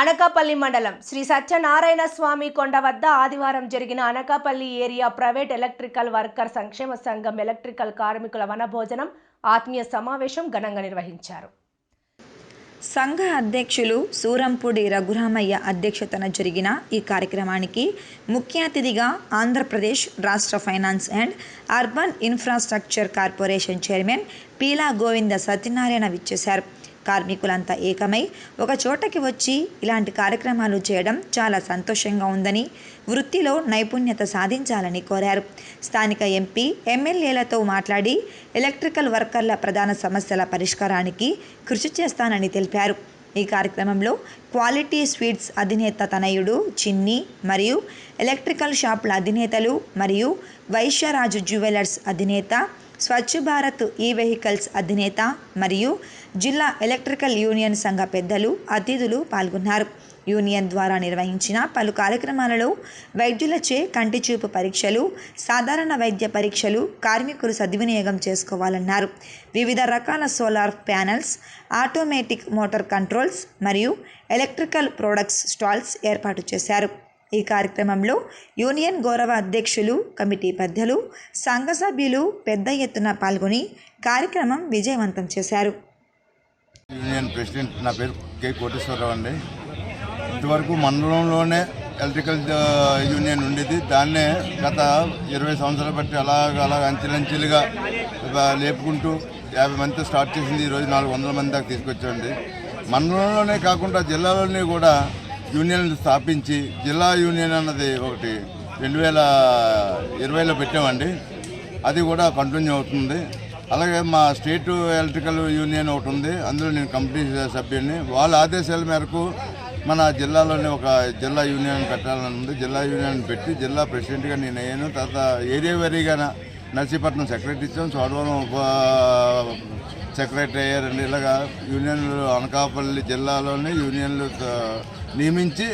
అనకాపల్లి మండలం శ్రీ సత్యనారాయణ స్వామి కొండ వద్ద ఆదివారం జరిగిన Anakapalli area private electrical worker సంక్షేమ సంఘం ఎలక్ట్రికల్ కార్మికుల వనభోజనం ఆత్మీయ సమావేశం ఘనంగా నిర్వహించారు. సంఘ అధ్యక్షులు సూరంపూడి రఘురామయ్య అధ్యక్షతన జరిగిన ఈ కార్యక్రమానికి ముఖ్య అతిథిగా ఆంధ్రప్రదేశ్ రాష్ట్ర finance and urban infrastructure corporation chairman Peela Govinda Satyanarayana విచ్చేశారు. కార్మికులంతా ఏకమై ఒక చోటకి వచ్చి ఇలాంటి కార్యక్రమాలు చేయడం చాలా సంతోషంగా ఉందని వృత్తిలో నైపుణ్యత సాధించాలని కోరారు. స్థానిక ఎంపీ ఎమ్మెల్యేలతో మాట్లాడి ఎలక్ట్రికల్ వర్కర్ల ప్రధాన సమస్యల పరిష్కారానికి కృషి చేస్తానని తెలిపారు. ఈ కార్యక్రమంలో క్వాలిటీ స్వీట్స్ అధినేత తనయుడు చిన్ని మరియు ఎలక్ట్రికల్ షాపుల అధినేతలు మరియు వైశ్యరాజు జ్యువెలర్స్ అధినేత స్వచ్ఛ భారత్ ఈ వెహికల్స్ అధినేత మరియు జిల్లా ఎలక్ట్రికల్ యూనియన్ సంఘ పెద్దలు అతిథులు పాల్గొన్నారు. యూనియన్ ద్వారా నిర్వహించిన పలు కార్యక్రమాలలో వైద్యులచే కంటిచూపు పరీక్షలు సాధారణ వైద్య పరీక్షలు కార్మికులు సద్వినియోగం చేసుకోవాలన్నారు. వివిధ రకాల solar panels automatic motor controls మరియు ఎలక్ట్రికల్ ప్రొడక్ట్స్ స్టాల్స్ ఏర్పాటు చేశారు. ఈ కార్యక్రమంలో యూనియన్ గౌరవ అధ్యక్షులు కమిటీ పెద్దలు సంఘ సభ్యులు పెద్ద ఎత్తున పాల్గొని కార్యక్రమం విజయవంతం చేశారు. యూనియన్ ప్రెసిడెంట్ నా పేరు కె. కోటేశ్వరరావు అండి. ఇంతవరకు మండలంలోనే ఎలక్ట్రికల్ యూనియన్ ఉండేది. దాన్నే గత ఇరవై సంవత్సరాలు బట్టి అలాగ అలాగ అంచెలంచెలుగా లేపుకుంటూ యాభై మందితో స్టార్ట్ చేసింది. ఈరోజు నాలుగు వందల మంది దాకా తీసుకొచ్చామండి. మండలంలోనే కాకుండా జిల్లాలోనే కూడా యూనియన్లు స్థాపించి జిల్లా యూనియన్ అన్నది ఒకటి రెండు వేల ఇరవైలో పెట్టామండి. అది కూడా కంటిన్యూ అవుతుంది. అలాగే మా స్టేట్ ఎలక్ట్రికల్ యూనియన్ ఒకటి ఉంది. అందులో నేను కంపెనీ సభ్యుడిని. వాళ్ళ ఆదేశాల మేరకు మన జిల్లాలోనే ఒక జిల్లా యూనియన్ పెట్టాలని ఉంది జిల్లా యూనియన్ పెట్టి జిల్లా ప్రెసిడెంట్గా నేను అయ్యాను. తర్వాత ఏరియా వారీగా నర్సీపట్నం సెక్రటరీ ఇచ్చాం. చోడవరం ఉప సెక్రటరీ అయ్యారండి. ఇలాగా యూనియన్లు అనకాపల్లి జిల్లాలోనే యూనియన్లు నియమించి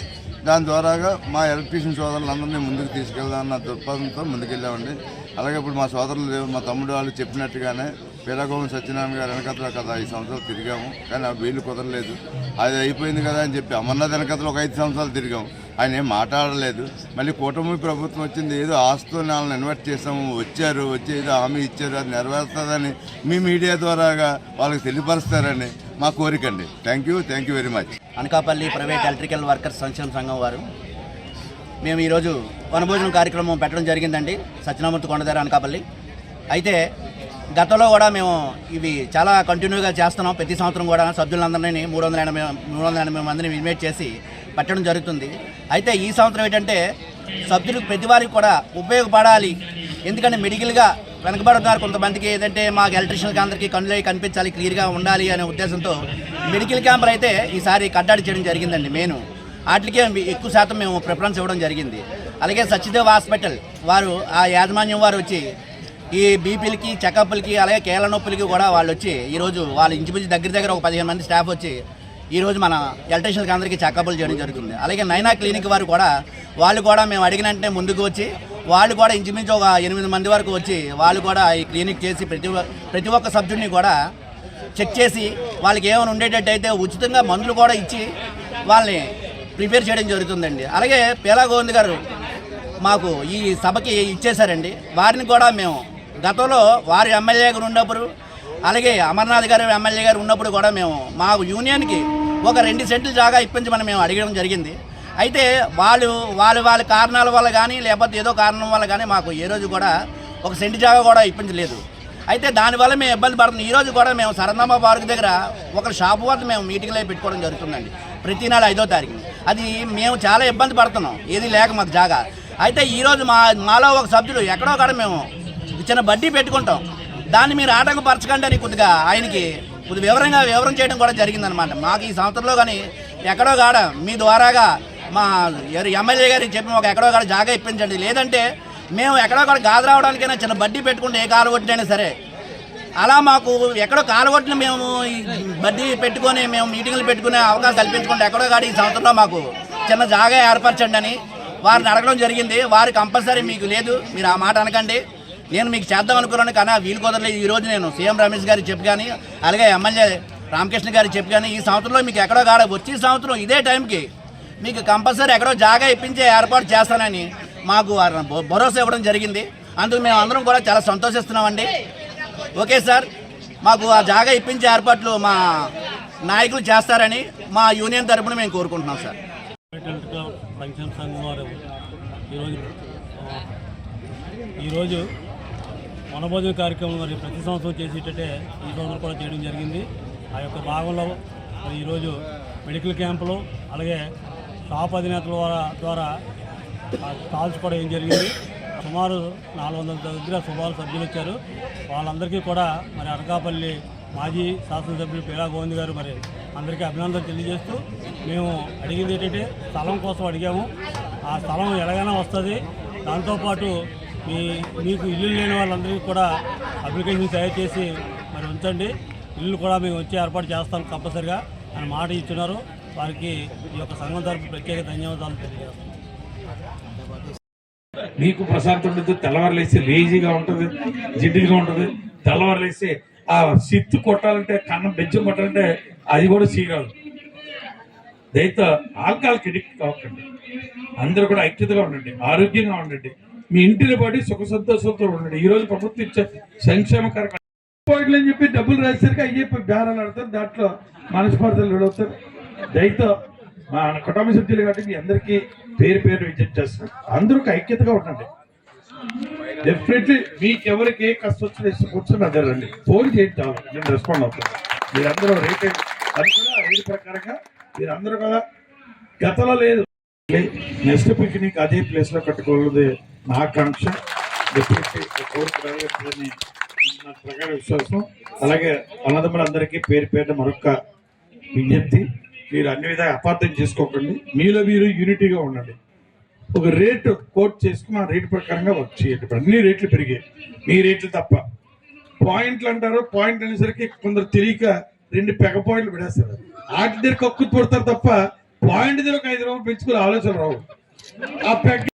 దాని ద్వారాగా మా ఎలక్ట్రీషియన్ సోదరులందరినీ ముందుకు తీసుకెళ్దామన్న దృక్పథంతో ముందుకెళ్ళామండి. అలాగే ఇప్పుడు మా సోదరులు మా తమ్ముడు వాళ్ళు చెప్పినట్టుగానే పీలగోవం సత్యనారాయణ గారు వెనకతలో కదా ఐదు సంవత్సరాలు తిరిగాము. కానీ ఆ వీలు కుదరలేదు. అది అయిపోయింది కదా అని చెప్పి అమర్నాథ్ వెనకతలో ఒక ఐదు సంవత్సరాలు తిరిగాము ఆయన ఏం మాట్లాడలేదు. మళ్ళీ కూటమి ప్రభుత్వం వచ్చింది ఏదో ఆస్తో వాళ్ళని ఇన్వైట్ చేసాము వచ్చారు వచ్చి ఏదో హామీ ఇచ్చారు అది నెరవేరుస్తుందని మీ మీడియా ద్వారాగా వాళ్ళకి తెలియపరుస్తారని మా కోరిక అండి. Thank you thank you very much Anakapalli private electrical workers సంక్షేమ సంఘం వారు. మేము ఈరోజు వనభోజనం కార్యక్రమం పెట్టడం జరిగిందండి. సత్యనామూర్తి కొండదార అనకాపల్లి. అయితే గతంలో కూడా మేము ఇవి చాలా కంటిన్యూగా చేస్తున్నాం. ప్రతి సంవత్సరం కూడా సభ్యులందరినీ మూడు వందల ఎనభై మూడు వందల ఎనభై మందిని ఇన్వైట్ చేసి పెట్టడం జరుగుతుంది. అయితే ఈ సంవత్సరం ఏంటంటే సభ్యులకు ప్రతి వారికి కూడా ఉపయోగపడాలి. ఎందుకంటే మెడికల్గా వెనకబడుతున్నారు కొంతమందికి. ఏదంటే మాకు ఎలక్ట్రిషియన్కి అందరికీ కనులు కనిపించాలి క్లియర్గా ఉండాలి అనే ఉద్దేశంతో మెడికల్ క్యాంపులు అయితే ఈసారి కట్టాడి చేయడం జరిగిందండి మెయిన్. వాటికే ఎక్కువ శాతం మేము ప్రిఫరెన్స్ ఇవ్వడం జరిగింది. అలాగే సత్యదేవ్ హాస్పిటల్ వారు ఆ యాజమాన్యం వారు వచ్చి ఈ బీపీలకి చెకప్లకి అలాగే కేళ్ళ నొప్పులకి కూడా వాళ్ళు వచ్చి ఈరోజు వాళ్ళు ఇంచుమించు దగ్గర దగ్గర ఒక పదిహేను మంది స్టాఫ్ వచ్చి ఈరోజు మన ఎలక్ట్రీషియన్కి అందరికీ చెకప్లు చేయడం జరుగుతుంది. అలాగే నైనా క్లినిక్ వారు కూడా వాళ్ళు కూడా మేము అడిగిన వెంటనే ముందుకు వచ్చి వాళ్ళు కూడా ఇంచుమించు ఒక ఎనిమిది మంది వరకు వచ్చి వాళ్ళు కూడా ఈ క్లినిక్ చేసి ప్రతి ప్రతి ఒక్క సబ్జెక్ట్ని కూడా చెక్ చేసి వాళ్ళకి ఏమైనా ఉండేటట్టు అయితే ఉచితంగా మందులు కూడా ఇచ్చి వాళ్ళని ప్రిపేర్ చేయడం జరుగుతుందండి. అలాగే పేలా గోవింద్ గారు మాకు ఈ సభకి ఇచ్చేశారండి. వారిని కూడా మేము గతంలో వారు ఎమ్మెల్యే గారు ఉన్నప్పుడు అలాగే అమర్నాథ్ గారు ఎమ్మెల్యే గారు ఉన్నప్పుడు కూడా మేము మా యూనియన్కి ఒక రెండు సెంట్లు జాగా ఇప్పించి మనం మేము అడగడం జరిగింది. అయితే వాళ్ళు వాళ్ళ వాళ్ళ కారణాల వల్ల కానీ లేకపోతే ఏదో కారణం వల్ల కానీ మాకు ఏ రోజు కూడా ఒక సెంటు జాగా కూడా ఇప్పించలేదు. అయితే దానివల్ల మేము ఇబ్బంది పడుతున్నాం. ఈరోజు కూడా మేము సరదామా పార్క్ దగ్గర ఒక షాపు వద్ద మేము మీటింగ్లో పెట్టుకోవడం జరుగుతుందండి. ప్రతి నెల ఐదో తారీఖు అది మేము చాలా ఇబ్బంది పడుతున్నాం. ఏది లేక మాకు జాగా. అయితే ఈరోజు మా మాలో ఒక సభ్యుడు ఎక్కడో కాడ మేము చిన్న బడ్డీ పెట్టుకుంటాం. దాన్ని మీరు ఆటంకపరచకండి అని కొద్దిగా ఆయనకి కొద్ది వివరంగా వివరం చేయడం కూడా జరిగిందనమాట మాకు ఈ సంవత్సరంలో కానీ ఎక్కడో కాడ మీ ద్వారాగా మా ఎమ్మెల్యే గారికి చెప్పి మాకు ఎక్కడో కాడ జాగా ఇప్పించండి. లేదంటే మేము ఎక్కడో కాడ గాదు రావడానికైనా చిన్న బడ్డీ పెట్టుకుంటే ఏ కాలు కొట్టినైనా సరే. అలా మాకు ఎక్కడో కాలగొట్టిన మేము బడ్డీ పెట్టుకొని మేము మీటింగ్లు పెట్టుకునే అవకాశం కల్పించుకుంటే ఎక్కడో కాడ ఈ సంవత్సరంలో మాకు చిన్న జాగా ఏర్పరచండి అని వారిని అడగడం జరిగింది. వారు కంపల్సరీ మీకు లేదు. మీరు ఆ మాట అనకండి. నేను మీకు చేద్దాం అనుకున్నాను కానీ ఆ వీలు కుదరలేదు. ఈరోజు నేను సీఎం రమేష్ గారికి చెప్పి కానీ అలాగే ఎమ్మెల్యే రామకృష్ణ గారికి చెప్పి కానీ ఈ సంవత్సరంలో మీకు ఎక్కడో కాడ వచ్చే సంవత్సరం ఇదే టైంకి మీకు కంపల్సరీ ఎక్కడో జాగా ఇప్పించే ఏర్పాటు చేస్తానని మాకు భరోసా ఇవ్వడం జరిగింది. అందుకు మేము అందరం కూడా చాలా సంతోషిస్తున్నామండి. ఓకే సార్ మాకు ఆ జాగా ఇప్పించే ఏర్పాట్లు మా నాయకులు చేస్తారని మా యూనియన్ తరఫున మేము కోరుకుంటున్నాం సార్. ఈరోజు వనభోజన కార్యక్రమం మరి ప్రతి సంవత్సరం చేసేటట్టే ఈ సంవత్సరం కూడా చేయడం జరిగింది. ఆ యొక్క భాగంలో మరి ఈరోజు మెడికల్ క్యాంపులు అలాగే షాప్ అధినేతల ద్వారా ద్వారా స్టాల్స్ కూడా ఏం జరిగింది. సుమారు నాలుగు వందల దగ్గర సుమారు సభ్యులు వచ్చారు. వాళ్ళందరికీ కూడా మరి అనకాపల్లి మాజీ శాసనసభ్యులు పీలా గోవింద్ గారు మరి అందరికీ అభినందనలు తెలియజేస్తూ మేము అడిగింది ఏంటంటే స్థలం కోసం అడిగాము. ఆ స్థలం ఎలాగైనా వస్తుంది. దాంతోపాటు మీ మీకు ఇల్లు లేని వాళ్ళందరికీ కూడా అప్లికేషన్ తయారు చేసి మరి ఉంచండి. ఇల్లు కూడా మేము వచ్చి ఏర్పాటు చేస్తాం కంపల్సరిగా అని మాట ఇచ్చున్నారు. వారికి ఈ యొక్క సంఘం తరపు ప్రత్యేక ధన్యవాదాలు తెలియజేస్తాం నీకు ప్రశాంతం ఉండదు తెల్లవారులేసి లేజీగా ఉంటుంది జిడ్డుగా ఉంటుంది. తెల్లవారులేసి ఆ సిత్తు కొట్టాలంటే కన్నం బెజ్జం కొట్టాలంటే అది కూడా సీరాదు దయతో ఆల్కహాల్కి ఎడిక్ట్ కావకండి. అందరూ కూడా ఐక్యతగా ఉండండి ఆరోగ్యంగా ఉండండి. మీ ఇంటిని బట్టి సుఖ సంతోషంతో ఉండండి. ఈ రోజు ప్రభుత్వం ఇచ్చే సంక్షేమ కార్యక్రమం. పాయింట్లు అని చెప్పి డబ్బులు రాసేసరికి అయ్యే బేరాలు ఆడతారు. దాంట్లో మనస్పార్థలు విడవుతారు దయతో మా కుటుంబ సభ్యులు కాబట్టి మీ అందరికీ పేరు పేరు విజిట్ చేస్తారు అందరూ ఐక్యతగా ఉండండి. డెఫినెట్లీ మీకు ఎవరికి ఏ కష్టం వచ్చినా కూర్చొని అదే రండి. ఫోన్ చేయండి చాలు. నేను రెస్పాండ్ అవుతాను. మీరందరూ రేట్ అది కూడా రేట్ ప్రకారంగా మీరందరూ కూడా గతంలో లేదు. నెక్స్ట్ పిక్నిక్ అదే ప్లేస్లో కట్టుకోలేదు నా ఆకాంక్ష డెఫినెట్లీ కోరిక నా విశ్వాసం. అలాగే అన్నదమ్ములందరికీ పేరు పేరు మరొక విజ్ఞప్తి. మీరు అన్ని విధాలు అపార్థం చేసుకోకండి. మీలో మీరు యూనిటీగా ఉండండి. ఒక రేటు కోట్ చేసుకుని ఆ రేటు ప్రకారంగా వర్క్ చేయండి. అన్ని రేట్లు పెరిగాయి. మీ రేట్లు తప్ప. పాయింట్లు అంటారు. పాయింట్లు అనేసరికి కొందరు తెలియక రెండు పెగ పాయింట్లు పెడేస్తారు. వాటి దగ్గర కక్కు పడతారు తప్ప పాయింట్ దగ్గర ఒక ఐదు రూపాయలు పెంచుకునే ఆలోచన రావు. ఆ పెగ్